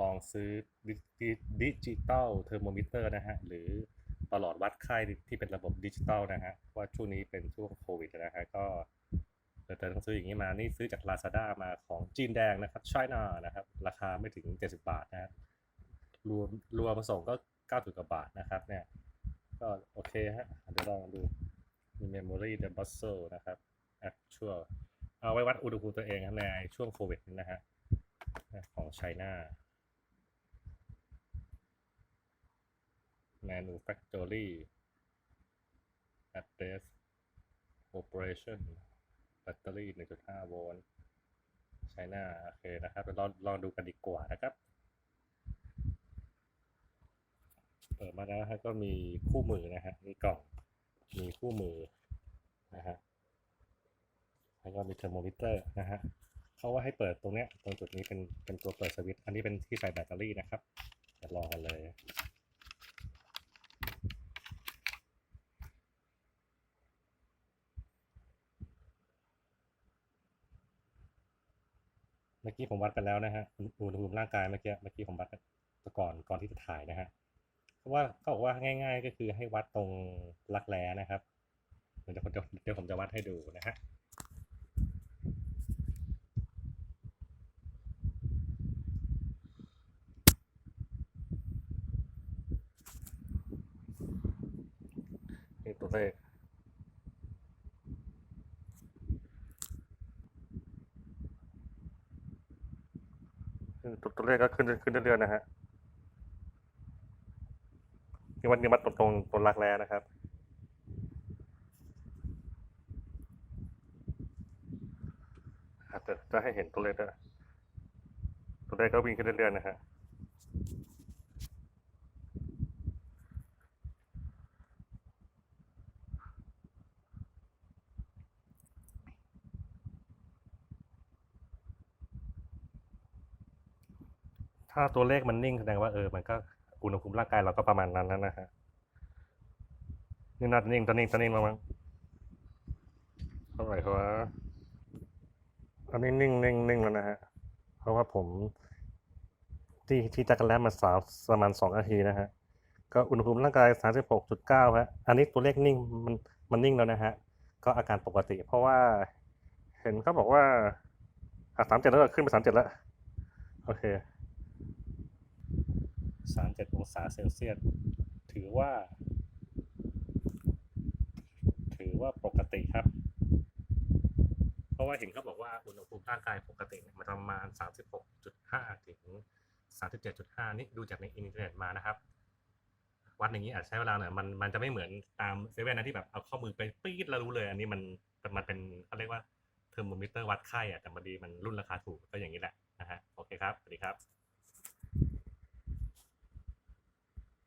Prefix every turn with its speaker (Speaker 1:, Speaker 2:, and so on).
Speaker 1: ลองซื้อดิจิตอลเทอร์โมมิเตอร์นะฮะ หรือตลอดวัดไข้ที่เป็นระบบดิจิตอลนะฮะ ว่าช่วงนี้เป็นช่วงโควิดนะฮะ ก็เดินต้องซื้ออย่างนี้มา นี่ซื้อจาก Lazada มาของจีนแดงนะครับไชน่านะครับ ราคาไม่ถึง 70 บาทนะรวมรวมผส่งก็90กว่าบาทนะครับ เนี่ย ก็โอเคฮะ เดี๋ยวลองดูมี memory the bustle นะครับ actual เอาไว้วัดอุณหภูมิตัวเองครับในช่วงโควิดนี้นะฮะ ของไชน่า manufactory address operation battery 1.5 โวลต์ไชน่าโอเคนะครับเดี๋ยวลองลองดูกันดีกว่านะครับ เปิดมาแล้วฮะก็มีคู่มือนะฮะมีกล่องมีคู่มือนะฮะแล้วก็มีเทอร์โมมิเตอร์นะฮะเขาว่าให้เปิดตรงเนี้ยตรงจุดนี้เป็นเป็นตัวเปิดสวิตช์อันนี้เป็นที่ใส่แบตเตอรี่นะครับเดี๋ยวลองกันเลย มื่อกี้ผมวัดกันแล้วนะฮะอุณหภูมิร่างกายเมื่อกี้เมื่อกี้ผมวัดก่อนก่อนที่จะถ่ายนะฮะเพราะว่าเขาบอกว่าง่าย ๆ ก็คือให้วัดตรงรักแร้นะครับเดี๋ยวผมจะเดี๋ยวผมจะวัดให้ดูนะฮะนี่ตัวเลข คือตัวตัวเลขก็ขึ้นขึ้นเรื่อยๆนะฮะนี่วันนี้มาตรงตรงตรงรักแร้นะครับจจะจะให้เห็นตัวเลขด้วยตัวเลขก็วิ่งขึ้นเรื่อยๆนะฮะ ถ้าตัวเลขมันนิ่งแสดงว่าเออมันก็อุณหภูมิร่างกายเราก็ประมาณนั้นนะฮะนี่น่าจะนิ่งตัวนิ่งตัวนิ่งแล้วมั้งเท่าไหร่ครับอันนี้นิ่งนิ่งนิ่งแล้วนะฮะเพราะว่าผม ที่ที่จักรแล้มาสาวประมาณสองนาทีนะฮะก็อุณหภูมิร่างกายสามสิบหกจุดเก้าฮะอันนี้ตัวเลขนิ่งมันมันนิ่งแล้วนะฮะก็อาการปกติ เพราะว่า เห็นเขาบอกว่าสามเจ็ดแล้วขึ้นไปสามเจ็ดแล้วโอเค สามเจ็ดองศาเซลเซียส ถือว่า ถือว่าปกติครับ เพราะว่าเห็นเขาบอกว่าอุณหภูมิร่างกายปกติเนี่ยมันประมาณ 36.5 ถึง 37.5 นี่ดูจากในอินเทอร์เน็ตมานะครับ วัดอย่างนี้อาจใช้เวลาหน่อยมันมันจะไม่เหมือนตามเซเว่นนะที่แบบเอาข้อมือไปปี๊ดแล้วรู้เลย อันนี้มันมันเป็นเขาเรียกว่าเทอร์โมมิเตอร์วัดไข้อะแต่พอดีมันรุ่นราคาถูกก็อย่างนี้แหละนะฮะโอเคครับ สวัสดีครับ